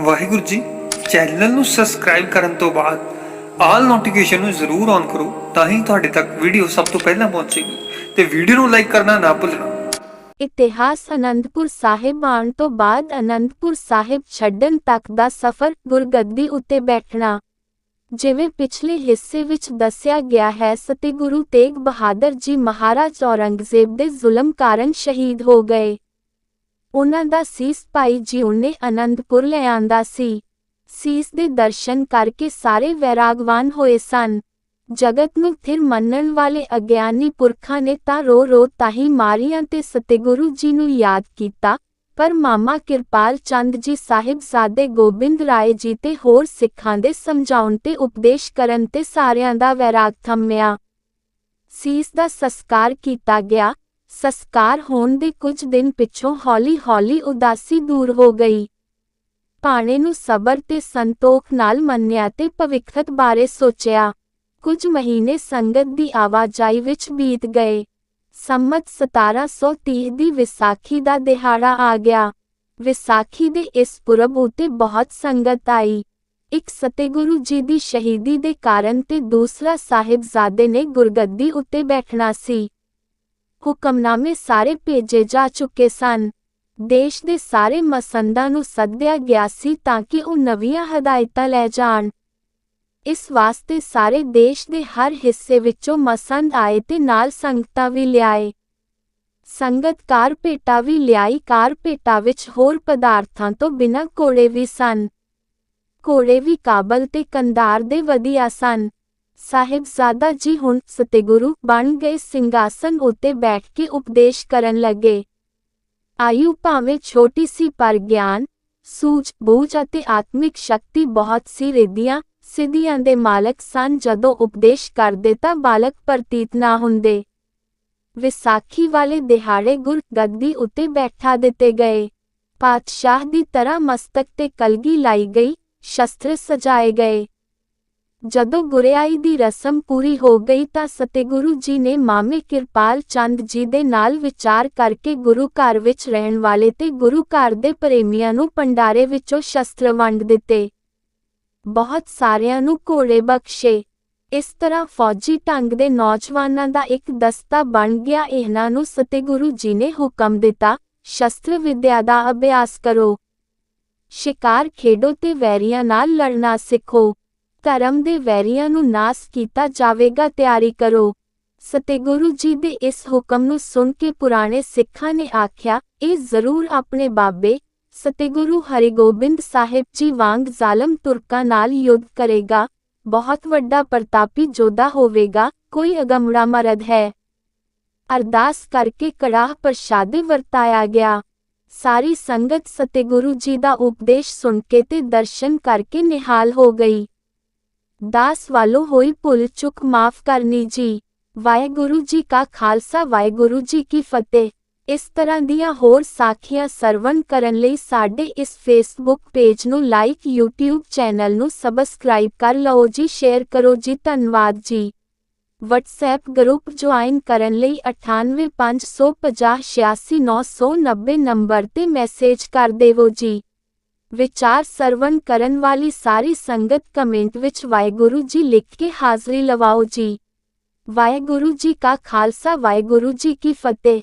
Waheguru ji channel ਨੂੰ subscribe ਕਰਨ ਤੋਂ ਬਾਅਦ ਆਲ ਨੋਟੀਫਿਕੇਸ਼ਨ ਨੂੰ ਜ਼ਰੂਰ ਔਨ ਕਰੋ ਤਾਂ ਹੀ ਤੁਹਾਡੇ ਤੱਕ ਵੀਡੀਓ ਸਭ ਤੋਂ ਪਹਿਲਾਂ ਪਹੁੰਚੇਗੀ ਤੇ ਵੀਡੀਓ ਨੂੰ ਲਾਈਕ ਕਰਨਾ ਨਾ ਭੁੱਲਣਾ। ਇਤਿਹਾਸ ਅਨੰਦਪੁਰ ਸਾਹਿਬ ਆਉਣ ਤੋਂ ਬਾਅਦ ਅਨੰਦਪੁਰ ਸਾਹਿਬ ਛੱਡਣ ਤੱਕ ਦਾ ਸਫ਼ਰ ਗੁਰਗੱਦੀ ਉੱਤੇ ਬੈਠਣਾ। ਜਿਵੇਂ ਪਿਛਲੇ ਹਿੱਸੇ ਵਿੱਚ ਦੱਸਿਆ ਗਿਆ ਹੈ ਸਤਿ ਤੇਗ ਬਹਾਦਰ ਜੀ ਮਹਾਰਾਜ ਔਰੰਗਜ਼ੇਬ ਦੇ ਜ਼ੁਲਮ ਕਾਰਨ ਸ਼ਹੀਦ ਹੋ ਗਏ। ਉਹਨਾਂ ਦਾ ਸੀਸ ਭਾਈ ਜੀ ਉਹਨੇ ਅਨੰਦਪੁਰ ਲੈ ਆਂਦਾ ਸੀ। ਸੀਸ ਦੇ ਦਰਸ਼ਨ ਕਰਕੇ ਸਾਰੇ ਵੈਰਾਗਵਾਨ ਹੋਏ ਸਨ। ਜਗਤ ਨੂੰ ਥਿਰ ਮੰਨਣ ਵਾਲੇ ਅਗਿਆਨੀ ਪੁਰਖਾਂ ਨੇ ਤਾਂ ਰੋ ਰੋ ਤਾਹੀ ਮਾਰੀਆਂ ਤੇ ਸਤਿਗੁਰੂ ਜੀ ਨੂੰ ਯਾਦ ਕੀਤਾ, ਪਰ ਮਾਮਾ ਕਿਰਪਾਲ ਚੰਦ ਜੀ ਸਾਹਿਬ ਸਾਦੇ ਗੋਬਿੰਦ ਰਾਏ ਜੀ ਤੇ ਹੋਰ ਸਿੱਖਾਂ ਦੇ ਸਮਝਾਉਣ ਤੇ ਉਪਦੇਸ਼ ਕਰਨ ਤੇ ਸਾਰਿਆਂ ਦਾ ਵੈਰਾਗ ਥੰਮਿਆ। ਸੀਸ ਦਾ ਸੰਸਕਾਰ ਕੀਤਾ ਗਿਆ ਸੰਸਕਾਰ ਹੋਣ ਦੇ ਕੁਝ ਦਿਨ ਪਿੱਛੋਂ ਹੌਲੀ-ਹੌਲੀ ਉਦਾਸੀ ਦੂਰ ਹੋ ਗਈ। ਭਾਣੇ ਨੂੰ ਸਬਰ ਤੇ ਸੰਤੋਖ ਨਾਲ ਮੰਨਿਆ ਤੇ ਭਵਿੱਖਤ ਬਾਰੇ ਸੋਚਿਆ। ਕੁਝ ਮਹੀਨੇ ਸੰਗਤ ਦੀ ਆਵਾਜਾਈ ਵਿੱਚ ਬੀਤ ਗਏ। ਸੰਮਤ 1730 ਦੀ ਵਿਸਾਖੀ ਦਾ ਦਿਹਾੜਾ ਆ ਗਿਆ। ਵਿਸਾਖੀ ਦੇ ਇਸ ਪੁਰਬ ਉਤੇ ਬਹੁਤ ਸੰਗਤ ਆਈ। ਇੱਕ ਸਤਿਗੁਰੂ ਜੀ ਦੀ ਸ਼ਹੀਦੀ ਦੇ ਕਾਰਨ ਤੇ ਦੂਸਰਾ ਸਾਹਿਬਜ਼ਾਦੇ ਨੇ ਗੁਰਗੱਦੀ ਉੱਤੇ ਬੈਠਣਾ ਸੀ। ਹੁਕਮਨਾਮੇ ਸਾਰੇ ਭੇਜੇ ਜਾ ਚੁੱਕੇ ਸਨ। ਦੇਸ਼ ਦੇ ਸਾਰੇ ਮਸੰਦਾਂ ਨੂੰ ਸੱਦਿਆ ਗਿਆ ਸੀ ਤਾਂ ਕਿ ਉਹ ਨਵੀਆਂ ਹਦਾਇਤਾਂ ਲੈ ਜਾਣ। ਇਸ ਵਾਸਤੇ ਸਾਰੇ ਦੇਸ਼ ਦੇ ਹਰ ਹਿੱਸੇ ਵਿੱਚੋਂ ਮਸੰਦ ਆਏ ਤੇ ਨਾਲ ਸੰਗਤਾਂ ਵੀ ਲਿਆਏ। ਸੰਗਤ ਕਾਰਪੇਟਾ ਵੀ ਲਿਆਈ, ਕਾਰਪੇਟਾ ਵਿੱਚ ਹੋਰ ਪਦਾਰਥਾਂ ਤੋਂ ਬਿਨਾਂ ਘੋੜੇ ਵੀ ਸਨ। ਘੋੜੇ ਵੀ ਕਾਬਲ ਤੇ ਕੰਧਾਰ ਦੇ ਵਧੀਆ ਸਨ। ਸਾਹਿਬਜ਼ਾਦਾ ਜੀ ਹੁਣ ਸਤਿਗੁਰੂ ਬਣ ਗਏ ਸਿੰਘਾਸਨ ਉੱਤੇ ਬੈਠ ਕੇ ਉਪਦੇਸ਼ ਕਰਨ ਲੱਗੇ। ਆਯੂ ਭਾਵੇਂ ਛੋਟੀ ਸੀ ਪਰ ਗਿਆਨ, ਸੂਝ, ਬੂਝ ਅਤੇ ਆਤਮਿਕ ਸ਼ਕਤੀ ਬਹੁਤ ਸੀ। ਰਿੱਧੀਆਂ ਸਿੱਧੀਆਂ ਦੇ ਮਾਲਕ ਸਨ। ਜਦੋਂ ਉਪਦੇਸ਼ ਕਰਦੇ ਤਾਂ ਬਾਲਕ ਪ੍ਰਤੀਤ ਨਾ ਹੁੰਦੇ। ਵਿਸਾਖੀ ਵਾਲੇ ਦਿਹਾੜੇ ਗੁਰ ਗੱਦੀ ਉੱਤੇ ਬੈਠਾ ਦਿੱਤੇ ਗਏ। ਪਾਤਸ਼ਾਹ ਦੀ ਤਰ੍ਹਾਂ ਮਸਤਕ ਤੇ ਕਲਗੀ ਲਾਈ ਗਈ, ਸ਼ਸਤਰ ਸਜਾਏ ਗਏ। ਜਦੋਂ ਗੁਰਿਆਈ ਦੀ ਰਸਮ ਪੂਰੀ ਹੋ ਗਈ ਤਾਂ ਸਤਿਗੁਰੂ ਜੀ ਨੇ ਮਾਮੇ ਕਿਰਪਾਲ ਚੰਦ ਜੀ ਦੇ ਨਾਲ ਵਿਚਾਰ ਕਰਕੇ ਗੁਰੂ ਘਰ ਵਿੱਚ ਰਹਿਣ ਵਾਲੇ ਤੇ ਗੁਰੂ ਘਰ ਦੇ ਪ੍ਰੇਮੀਆਂ ਨੂੰ ਪੰਡਾਰੇ ਵਿੱਚੋਂ ਸ਼ਸਤਰ ਵੰਡ ਦਿੱਤੇ। ਬਹੁਤ ਸਾਰਿਆਂ ਨੂੰ ਘੋੜੇ ਬਖਸ਼ੇ। ਇਸ ਤਰ੍ਹਾਂ ਫੌਜੀ ਢੰਗ ਦੇ ਨੌਜਵਾਨਾਂ ਦਾ ਇੱਕ ਦਸਤਾ ਬਣ ਗਿਆ। ਇਹਨਾਂ ਨੂੰ ਸਤਿਗੁਰੂ ਜੀ ਨੇ ਹੁਕਮ ਦਿੱਤਾ, ਸ਼ਸਤਰ ਵਿਦਿਆ ਦਾ ਅਭਿਆਸ ਕਰੋ। ਸ਼ਿਕਾਰ ਖੇਡੋ ਤੇ ਵੈਰੀਆਂ ਨਾਲ ਲੜਨਾ ਸਿੱਖੋ। ਧਰਮ ਦੇ ਵੈਰੀਆਂ ਨੂੰ ਨਾਸ ਕੀਤਾ ਜਾਵੇਗਾ, ਤਿਆਰੀ ਕਰੋ। ਸਤਿਗੁਰੂ ਜੀ ਦੇ ਇਸ ਹੁਕਮ ਨੂੰ ਸੁਣ ਕੇ ਪੁਰਾਣੇ ਸਿੱਖਾਂ ਨੇ ਆਖਿਆ, ਇਹ ਜ਼ਰੂਰ ਆਪਣੇ ਬਾਬੇ ਸਤਿਗੁਰੂ ਹਰਿਗੋਬਿੰਦ ਸਾਹਿਬ ਜੀ ਵਾਂਗ ਜ਼ਾਲਮ ਤੁਰਕਾਂ ਨਾਲ ਯੁੱਧ ਕਰੇਗਾ। ਬਹੁਤ ਵੱਡਾ ਪ੍ਰਤਾਪੀ ਜੋਧਾ ਹੋਵੇਗਾ, ਕੋਈ ਅਗਮੜਾ ਮਰਦ ਹੈ। ਅਰਦਾਸ ਕਰਕੇ ਕੜਾਹ ਪ੍ਰਸ਼ਾਦੇ ਵਰਤਾਇਆ ਗਿਆ। ਸਾਰੀ ਸੰਗਤ ਸਤਿਗੁਰੂ ਜੀ ਦਾ ਉਪਦੇਸ਼ ਸੁਣ ਕੇ ਤੇ ਦਰਸ਼ਨ ਕਰਕੇ ਨਿਹਾਲ ਹੋ ਗਈ। ਦਾਸ ਵੱਲੋਂ ਹੋਈ ਭੁੱਲ ਚੁੱਕ ਮਾਫ ਕਰਨੀ ਜੀ। ਵਾਹਿਗੁਰੂ ਜੀ ਕਾ ਖਾਲਸਾ, ਵਾਹਿਗੁਰੂ ਜੀ ਕੀ ਫਤਿਹ। ਇਸ ਤਰ੍ਹਾਂ ਦੀਆਂ ਹੋਰ ਸਾਖੀਆਂ ਸਰਵਣ ਕਰਨ ਲਈ ਸਾਡੇ ਇਸ ਫੇਸਬੁੱਕ ਪੇਜ ਨੂੰ ਲਾਈਕ YouTube ਚੈਨਲ ਨੂੰ ਸਬਸਕ੍ਰਾਈਬ ਕਰ ਲਓ ਜੀ ਸ਼ੇਅਰ ਕਰੋ ਜੀ, ਧੰਨਵਾਦ ਜੀ। WhatsApp ਗਰੁੱਪ ਜੁਆਇਨ ਕਰਨ ਲਈ 9855086990 ਨੰਬਰ ਤੇ ਮੈਸੇਜ ਕਰ ਦੇਵੋ ਜੀ। ਵਿਚਾਰ ਸਰਵਣ ਕਰਨ ਵਾਲੀ ਸਾਰੀ ਸੰਗਤ ਕਮੈਂਟ ਵਿੱਚ ਵਾਹਿਗੁਰੂ ਜੀ ਲਿਖ ਕੇ ਹਾਜ਼ਰੀ ਲਵਾਓ ਜੀ। ਵਾਹਿਗੁਰੂ ਜੀ ਕਾ ਖਾਲਸਾ, ਵਾਹਿਗੁਰੂ ਜੀ ਕੀ ਫਤਿਹ।